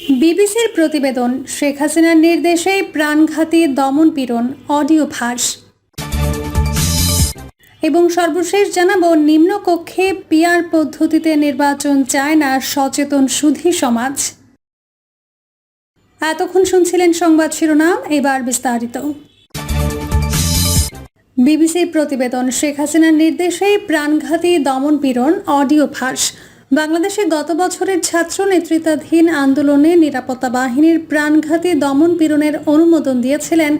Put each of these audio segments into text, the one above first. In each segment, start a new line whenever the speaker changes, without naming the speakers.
বিবিসির প্রতিবেদন, শেখ হাসিনার নির্দেশেই প্রাণঘাতী দমন পীড়ন অডিও ফাঁস। এবং সর্বশেষ জানাব নিম্নকক্ষে পিয়ার পদ্ধতিতে নির্বাচন চায় না সচেতন সুধী সমাজ। এতক্ষণ শুনছিলেন সংবাদ শিরোনাম, এবার বিস্তারিত। বিবিসির প্রতিবেদন, শেখ হাসিনার নির্দেশেই প্রাণঘাতী দমন পীড়ন অডিও ফাঁস। বাংলাদেশে গত বছরের ছাত্র নেতৃত্বাধীন আন্দোলনে নিরাপত্তা বাহিনীর প্রাণঘাতী দমন পীড়নের অনুমোদন দিয়েছিলেন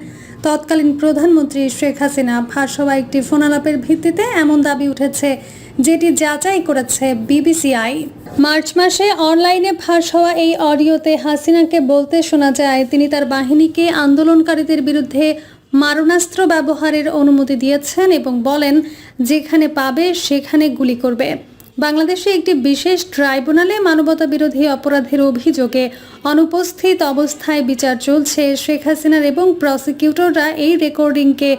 তৎকালীন প্রধানমন্ত্রী শেখ হাসিনা। হওয়া একটি ফোনালাপের ভিত্তিতে এমন দাবি উঠেছে, যেটি যাচাই করেছে বিবিসিআই। মার্চ মাসে অনলাইনে ফাঁস হওয়া এই অডিওতে হাসিনাকে বলতে শোনা যায়, তিনি তার বাহিনীকে আন্দোলনকারীদের বিরুদ্ধে মারণাস্ত্র ব্যবহারের অনুমতি দিয়েছেন এবং বলেন, যেখানে পাবে সেখানে গুলি করবে। বাংলাদেশে একটি বিশেষ ট্রাইব্যুনালে মানবতা বিরোধী অপরাধের অভিযোগে অনুপস্থিত অবস্থায় বিচার চলছে শেখ হাসিনার এবং প্রসিকিউটররা এই রেকর্ডিংকে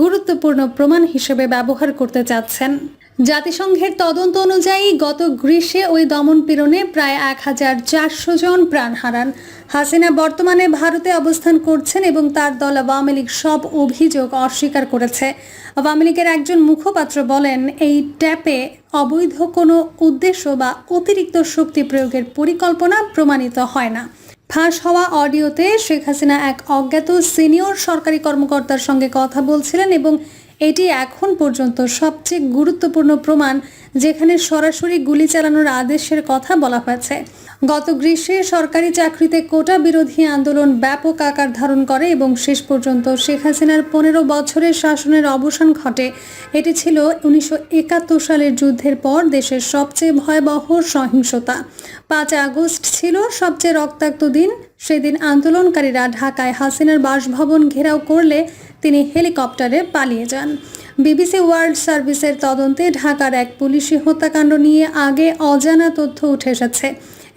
গুরুত্বপূর্ণ প্রমাণ হিসেবে ব্যবহার করতে চাচ্ছেন। জাতিসংঘের তদন্ত অনুযায়ী গত গ্রীষ্মে ওই দমন পীড়নে প্রায় এক হাজার চারশো জন প্রাণ হারান। হাসিনা বর্তমানে ভারতে অবস্থান করছেন এবং তার দল আওয়ামী লীগ সব অভিযোগ অস্বীকার করেছে। আওয়ামী লীগের একজন মুখপাত্র বলেন, এই ট্যাপে অবৈধ কোনো উদ্দেশ্য বা অতিরিক্ত শক্তি প্রয়োগের পরিকল্পনা প্রমাণিত হয় না। ফাঁস হওয়া অডিওতে শেখ হাসিনা এক অজ্ঞাত সিনিয়র সরকারি কর্মকর্তার সঙ্গে কথা বলছিলেন এবং এটি এখন পর্যন্ত সবচেয়ে গুরুত্বপূর্ণ প্রমাণ যেখানে সরাসরি গুলি চালানোর আদেশের কথা বলা হয়েছে। গত গ্রীষ্মে সরকারি চাকরিতে কোটা বিরোধী আন্দোলন ব্যাপক আকার ধারণ করে এবং শেষ পর্যন্ত শেখ হাসিনার পনেরো বছরের শাসনের অবসান ঘটে। এটি ছিল উনিশশো একাত্তর সালের যুদ্ধের পর দেশের সবচেয়ে ভয়াবহ সহিংসতা। পাঁচ আগস্ট ছিল সবচেয়ে রক্তাক্ত দিন। সেদিন আন্দোলনকারীরা ঢাকায় হাসিনার বাসভবন ঘেরাও করলে তিনি হেলিকপ্টারে পালিয়ে যান। বিবিসি ওয়ার্ল্ড সার্ভিসের তদন্তে ঢাকার এক পুলিশি হত্যাকাণ্ড নিয়ে আগে অজানা তথ্য উঠে এসেছে।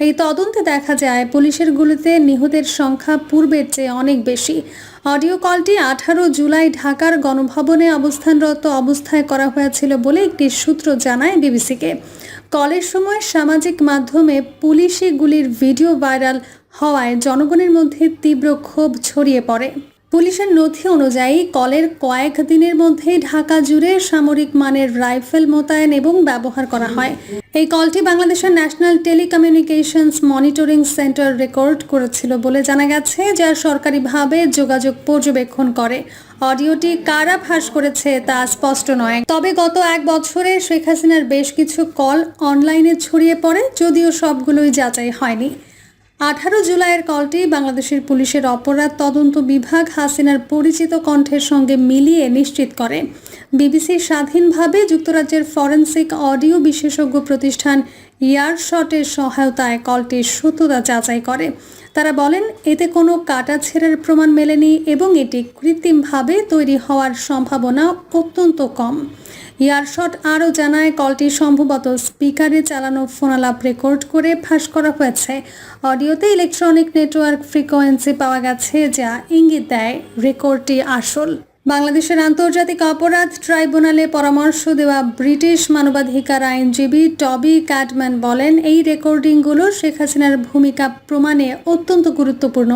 এই তদন্তে দেখা যায়, পুলিশের গুলিতে নিহতের সংখ্যা পূর্বের চেয়ে অনেক বেশি। অডিও কলটি আঠারো জুলাই ঢাকার গণভবনে অবস্থানরত অবস্থায় করা হয়েছিল বলে একটি সূত্র জানায় বিবিসিকে। কলের সময় সামাজিক মাধ্যমে পুলিশি গুলির ভিডিও ভাইরাল হওয়ায় জনগণের মধ্যে তীব্র ক্ষোভ ছড়িয়ে পড়ে। পুলিশের নথি অনুযায়ী কলের কয়েক দিনের মধ্যেই ঢাকা জুড়ে সামরিক মানের রাইফেল মোতায়েন এবং ব্যবহার করা হয়। এই কলটি বাংলাদেশের national telecommunications monitoring centre record করেছিল বলে জানা গেছে যা সরকারিভাবে যোগাযোগ পর্যবেক্ষণ করে। অডিওটি কারা ফাঁস করেছে তা স্পষ্ট নয়। তবে গত এক বছরে শেখ হাসিনার বেশ কিছু কল অনলাইনে ছড়িয়ে পড়ে, যদিও সবগুলোই যাচাই হয়নি। আঠারো জুলাইয়ের কলটি বাংলাদেশের পুলিশের অপরাধ তদন্ত বিভাগ হাসিনার পরিচিত কণ্ঠের সঙ্গে মিলিয়ে নিশ্চিত করে। বিবিসি স্বাধীনভাবে যুক্তরাজ্যের ফরেন্সিক অডিও বিশেষজ্ঞ প্রতিষ্ঠান ইয়ারশটের সহায়তায় কলটির সত্যতা যাচাই করে। তারা বলেন, এতে কোনো কাটা ছেঁড়ার প্রমাণ মেলেনি এবং এটি কৃত্রিমভাবে তৈরি হওয়ার সম্ভাবনা অত্যন্ত কম। ইয়ারশট আরও জানায়, কলটি সম্ভবত স্পিকারে চালানো ফোনালাপ রেকর্ড করে ফাঁস করা হয়েছে। অডিওতে ইলেকট্রনিক নেটওয়ার্ক ফ্রিকোয়েন্সি পাওয়া গেছে, যা ইঙ্গিত দেয় রেকর্ডটি আসল। বাংলাদেশের আন্তর্জাতিক অপরাধ ট্রাইব্যুনালে পরামর্শ দেওয়া ব্রিটিশ মানবাধিকার আইনজীবী টবি ক্যাটম্যান বলেন, এই রেকর্ডিংগুলো শেখ হাসিনার ভূমিকা প্রমাণে অত্যন্ত গুরুত্বপূর্ণ।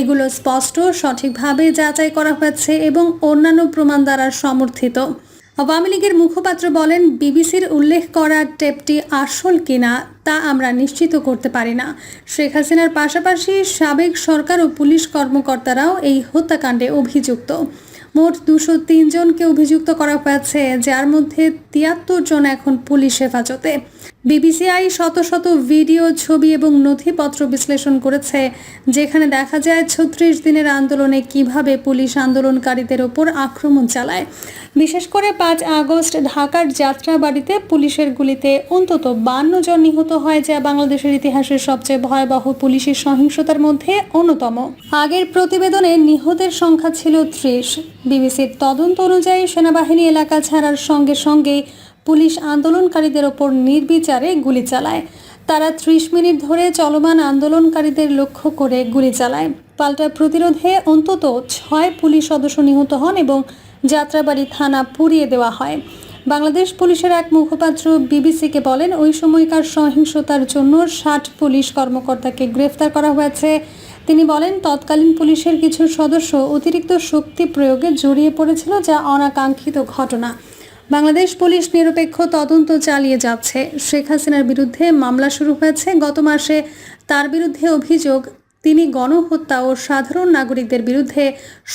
এগুলো স্পষ্ট, সঠিকভাবে যাচাই করা হয়েছে এবং অন্যান্য প্রমাণ দ্বারা সমর্থিত। আওয়ামী লীগের মুখপাত্র বলেন, বিবিসির উল্লেখ করা টেপটি আসল কিনা তা আমরা নিশ্চিত করতে পারি না। শেখ হাসিনার পাশাপাশি সাবেক সরকার ও পুলিশ কর্মকর্তারাও এই হত্যাকাণ্ডে অভিযুক্ত। মোট দুশো জনকে অভিযুক্ত করা হয়েছে, যার মধ্যে তিয়াত্তর জন এখন পুলিশ হেফাজতে। বিবিসিআই শত শত ভিডিও, ছবি এবং নথিপত্র বিশ্লেষণ করেছে, যেখানে দেখা যায় ছত্রিশ দিনের আন্দোলনে কীভাবে পুলিশ আন্দোলনকারীদের ওপর আক্রমণ চালায়। বিশেষ করে পাঁচ আগস্ট ঢাকার যাত্রাবাড়িতে পুলিশের গুলিতে অন্তত বান্ন জন নিহত হয়, যা বাংলাদেশের ইতিহাসের সবচেয়ে ভয়াবহ পুলিশের সহিংসতার মধ্যে অন্যতম। আগের প্রতিবেদনে নিহতের সংখ্যা ছিল ত্রিশ। বিবিসির তদন্ত অনুযায়ী সেনাবাহিনী এলাকা ছাড়ার সঙ্গে সঙ্গেই পুলিশ আন্দোলনকারীদের ওপর নির্বিচারে গুলি চালায়। তারা ত্রিশ মিনিট ধরে চলমান আন্দোলনকারীদের লক্ষ্য করে গুলি চালায়। পাল্টা প্রতিরোধে অন্তত ছয় পুলিশ সদস্য নিহত হন এবং যাত্রাবাড়ি থানা পুড়িয়ে দেওয়া হয়। বাংলাদেশ পুলিশের এক মুখপাত্র বিবিসিকে বলেন, ওই সময়কার সহিংসতার জন্য ষাট পুলিশ কর্মকর্তাকে গ্রেফতার করা হয়েছে। তিনি বলেন, তৎকালীন পুলিশের কিছু সদস্য অতিরিক্ত শক্তি প্রয়োগে জড়িয়ে পড়েছিল, যা অনাকাঙ্ক্ষিত ঘটনা। বাংলাদেশ পুলিশ নিরপেক্ষ তদন্ত চালিয়ে যাচ্ছে। শেখ হাসিনার বিরুদ্ধে মামলা শুরু হয়েছে। গত মাসে তার বিরুদ্ধে অভিযোগ, তিনি গণহত্যা ও সাধারণ নাগরিকদের বিরুদ্ধে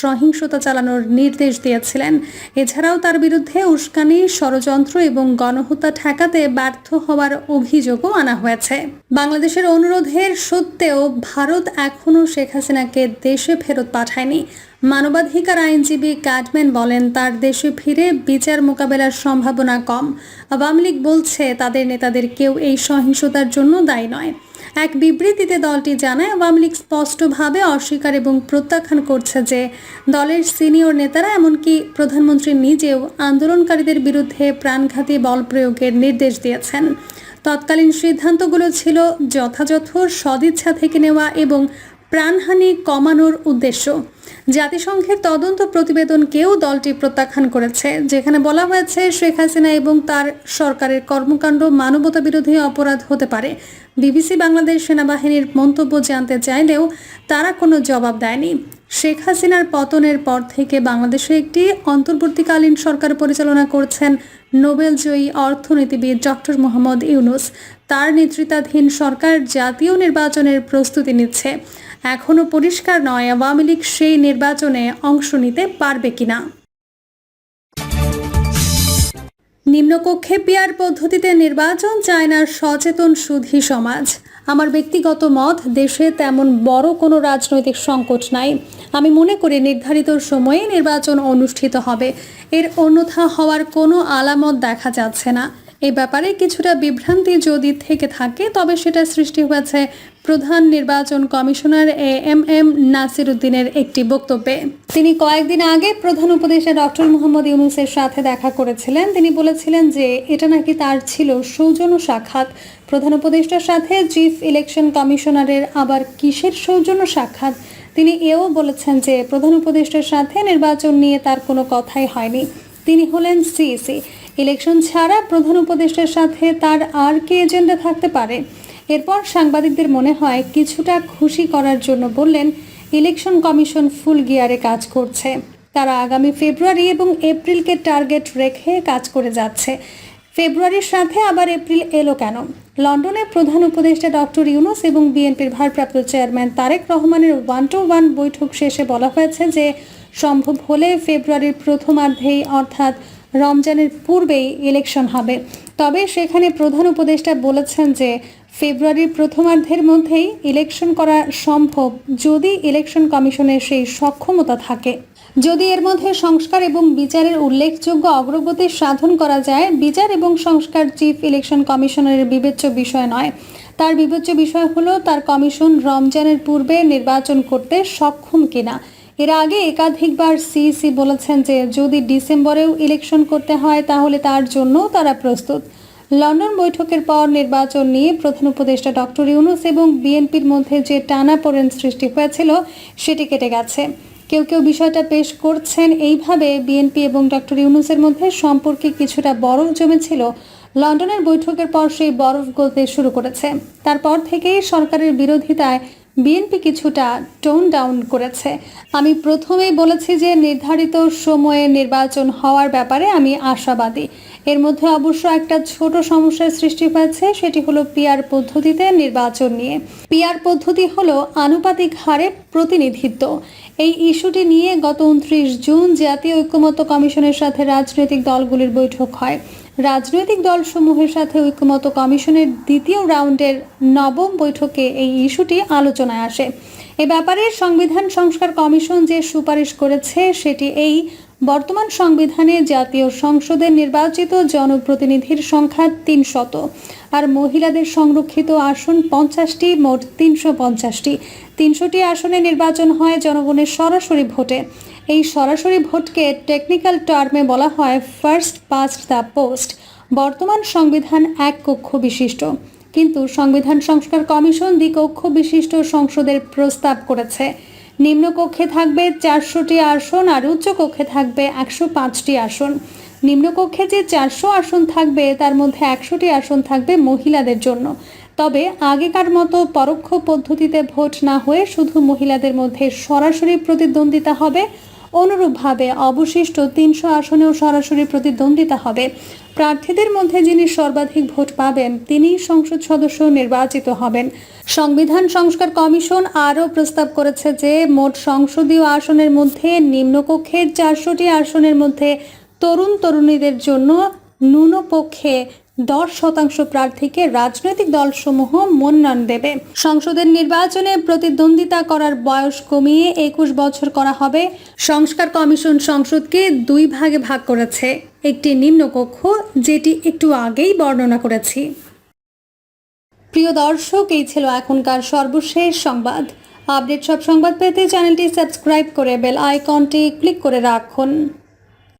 সহিংসতা চালানোর নির্দেশ দিয়েছিলেন। এছাড়াও তার বিরুদ্ধে উস্কানি, ষড়যন্ত্র এবং গণহত্যা ঠেকাতে ব্যর্থ হওয়ার অভিযোগও আনা হয়েছে। বাংলাদেশের অনুরোধের সত্ত্বেও ভারত এখনও শেখ হাসিনাকে দেশে ফেরত পাঠায়নি। মানবাধিকার আইনজীবী ক্যাটম্যান বলেন, তার দেশে ফিরে বিচার মোকাবেলার সম্ভাবনা কম। আওয়ামী লীগ বলছে, তাদের নেতাদের কেউ এই সহিংসতার জন্য দায়ী নয়। এক বিবৃতিতে দলটি জানায়, আওয়ামী লীগ স্পষ্টভাবে অস্বীকার এবং প্রত্যাখ্যান করছে যে, দলের সিনিয়র নেতারা এমনকি প্রধানমন্ত্রী নিজেও আন্দোলনকারীদের বিরুদ্ধে প্রাণঘাতী বল প্রয়োগের নির্দেশ দিয়েছেন। তৎকালীন সিদ্ধান্তগুলো ছিল যথাযথ, সদিচ্ছা থেকে নেওয়া এবং প্রাণহানি কমানোর উদ্দেশ্য। জাতিসংঘের তদন্ত প্রতিবেদনকেও দলটি প্রত্যাখ্যান করেছে, যেখানে বলা হয়েছে শেখ হাসিনা এবং তার সরকারের কর্মকাণ্ড মানবতা বিরোধী অপরাধ হতে পারে। বিবিসি বাংলাদেশ সেনাবাহিনীর মন্তব্য জানতে চাইলেও তারা কোনো জবাব দেয়নি। শেখ হাসিনার পতনের পর থেকে বাংলাদেশে একটি অন্তর্বর্তীকালীন সরকার পরিচালনা করছেন নোবেলজয়ী অর্থনীতিবিদ ডক্টর মোহাম্মদ ইউনুস। তার নেতৃত্বাধীন সরকার জাতীয় নির্বাচনের প্রস্তুতি নিচ্ছে। এখনও পরিষ্কার নয় আওয়ামী লীগ সেই নির্বাচনে অংশ নিতে পারবে কিনা। নিম্নকক্ষে পিয়ার পদ্ধতিতে নির্বাচন চায় না সচেতন সুধী সমাজ। আমার ব্যক্তিগত মত, দেশে তেমন বড় কোনো রাজনৈতিক সংকট নাই। আমি মনে করি নির্ধারিত সময়ে নির্বাচন অনুষ্ঠিত হবে। এর অন্যথা হওয়ার কোনো আলামত দেখা যাচ্ছে না। এ ব্যাপারে কিছুটা বিভ্রান্তি যদি থেকে থাকে, তবে সেটা সৃষ্টি হয়েছে প্রধান নির্বাচন commissioner A M M Nasir উদ্দিনের একটি বক্তব্যে। তিনি কয়েকদিন আগে প্রধান উপদেষ্টা ডক্টর মোহাম্মদ ইউনুসের সাথে দেখা করেছিলেন। তিনি বলেছিলেন যে এটা নাকি তার ছিল সৌজন্য সাক্ষাৎ। প্রধান উপদেষ্টার সাথে চিফ ইলেকশন কমিশনারের আবার কিসের সৌজন্য সাক্ষাৎ? তিনি এও বলেছেন যে প্রধান উপদেষ্টার সাথে নির্বাচন নিয়ে তার কোনো কথাই হয়নি। তিনি হলেন সিইসি ইলেকশন ছাড়া প্রধান উপদেষ্টার সাথে তার আর কে এজেন্ডা থাকতে পারে? এরপর সাংবাদিকদের মনে হয়, কিছুটা খুশি করার জন্য বললেন, ইলেকশন কমিশন ফুল গিয়ারে কাজ করছে। তারা আগামী ফেব্রুয়ারি এবং এপ্রিলকে টার্গেট রেখে কাজ করে যাচ্ছে। ফেব্রুয়ারির সাথে আবার এপ্রিল এলো কেন? লন্ডনে প্রধান উপদেষ্টা ডক্টর ইউনুস এবং বিএনপির ভারপ্রাপ্ত চেয়ারম্যান তারেক রহমানের ওয়ান টু ওয়ান বৈঠক শেষে বলা হয়েছে যে, সম্ভব হলে ফেব্রুয়ারির প্রথমার্ধেই অর্থাৎ রমজানের পূর্বেই ইলেকশন হবে। তবে সেখানে প্রধান উপদেষ্টা বলেছেন যে, ফেব্রুয়ারির প্রথমার্ধের মধ্যেই ইলেকশন করা সম্ভব যদি ইলেকশন কমিশনের সেই সক্ষমতা থাকে। যদি এর মধ্যে সংস্কার এবং বিচারের উল্লেখযোগ্য অগ্রগতি সাধন করা যায়, বিচার এবং সংস্কার চিফ ইলেকশন কমিশনের বিবেচ্য বিষয় নয়। তার বিবেচ্য বিষয় হলো, তার কমিশন রমজানের পূর্বে নির্বাচন করতে সক্ষম কিনা। এর আগে একাধিকবার সিইসি বলেছেন যে যদি ডিসেম্বরেও ইলেকশন করতে হয়, তাহলে তার জন্য তারা প্রস্তুত। লন্ডন বৈঠকের পর নির্বাচন নিয়ে প্রধান উপদেষ্টা ডক্টর ইউনুস এবং বিএনপির মধ্যে যে টানাপোড়েন সৃষ্টি হয়েছিল, সেটি কেটে গেছে। কেউ কেউ বিষয়টা পেশ করছেন, এইভাবে বিএনপি এবং ডক্টর ইউনুসের মধ্যে সম্পর্কে কিছুটা বরফ জমেছিল। লন্ডনের বৈঠকের পর সেই বরফ গলতে শুরু করেছে। তারপর থেকেই সরকারের বিরোধিতায় বিএনপি কিছুটা টোন ডাউন করেছে। আমি প্রথমেই বলেছি যে নির্ধারিত সময়ে নির্বাচন হওয়ার ব্যাপারে আমি আশাবাদী। এর মধ্যে অবশ্য একটা ছোট সমস্যার সৃষ্টি হয়েছে, সেটি হলো পিয়ার পদ্ধতিতে নির্বাচন নিয়ে। পিয়ার পদ্ধতি হলো আনুপাতিক হারে প্রতিনিধিত্ব। এই ইস্যুটি নিয়ে গত উনত্রিশ জুন জাতীয় ঐক্যমত্য কমিশনের সাথে রাজনৈতিক দলগুলির বৈঠক হয়। রাজনৈতিক দলসমূহের সাথে ঐক্যমত কমিশনের দ্বিতীয় রাউন্ডের নবম বৈঠকে এই ইস্যুটি আলোচনায় আসে। এ ব্যাপারে সংবিধান সংস্কার কমিশন যে সুপারিশ করেছে, সেটি এই বর্তমান সংবিধানে জাতীয় সংসদের নির্বাচিত জনপ্রতিনিধির সংখ্যা তিনশত আর মহিলাদের সংরক্ষিত আসন পঞ্চাশটি, মোট তিনশো পঞ্চাশটি। তিনশোটি আসনে নির্বাচন হয় জনগণের সরাসরি ভোটে। এই সরাসরি ভোটকে টেকনিক্যাল টার্মে বলা হয় ফার্স্ট পাস্ট দ্য পোস্ট। বর্তমান সংবিধান এক কক্ষ বিশিষ্ট। কিন্তু সংবিধান সংস্কার কমিশন দ্বিকক্ষ বিশিষ্ট সংসদের প্রস্তাব করেছে। নিম্নকক্ষে থাকবে চারশোটি আসন আর উচ্চকক্ষে থাকবে একশো পাঁচটি আসন। নিম্নকক্ষে যে চারশো আসন থাকবে, তার মধ্যে একশোটি আসন থাকবে মহিলাদের জন্য। তবে আগেকার মতো পরোক্ষ পদ্ধতিতে ভোট না হয়ে শুধু মহিলাদের মধ্যে সরাসরি প্রতিদ্বন্দ্বিতা হবে অনুরূপভাবে অবশিষ্ট তিনশো আসনেও সরাসরি প্রতিদ্বন্দ্বিতা হবে। প্রার্থীদের মধ্যে যিনি সর্বাধিক ভোট পাবেন তিনিই সংসদ সদস্য নির্বাচিত হবেন। সংবিধান সংস্কার কমিশন আরও প্রস্তাব করেছে যে, মোট সংসদীয় আসনের মধ্যে নিম্নকক্ষের চারশোটি আসনের মধ্যে তরুণ তরুণীদের জন্য ন্যূনপক্ষে দশ শতাংশ প্রার্থীকে রাজনৈতিক দলসমূহ মনোনয়ন দেবে। সংসদের নির্বাচনে প্রতিদ্বন্দ্বিতা করার বয়স কমিয়ে একুশ বছর করা হবে। সংস্কার কমিশন সংসদকে দুই ভাগে ভাগ করেছে। একটি নিম্নকক্ষ, যেটি একটু আগেই বর্ণনা করেছি। প্রিয় দর্শক, এই ছিল এখনকার সর্বশেষ সংবাদ। আপডেট সব সংবাদ পেতে চ্যানেলটি সাবস্ক্রাইব করে বেল আইকনটি ক্লিক করে রাখুন।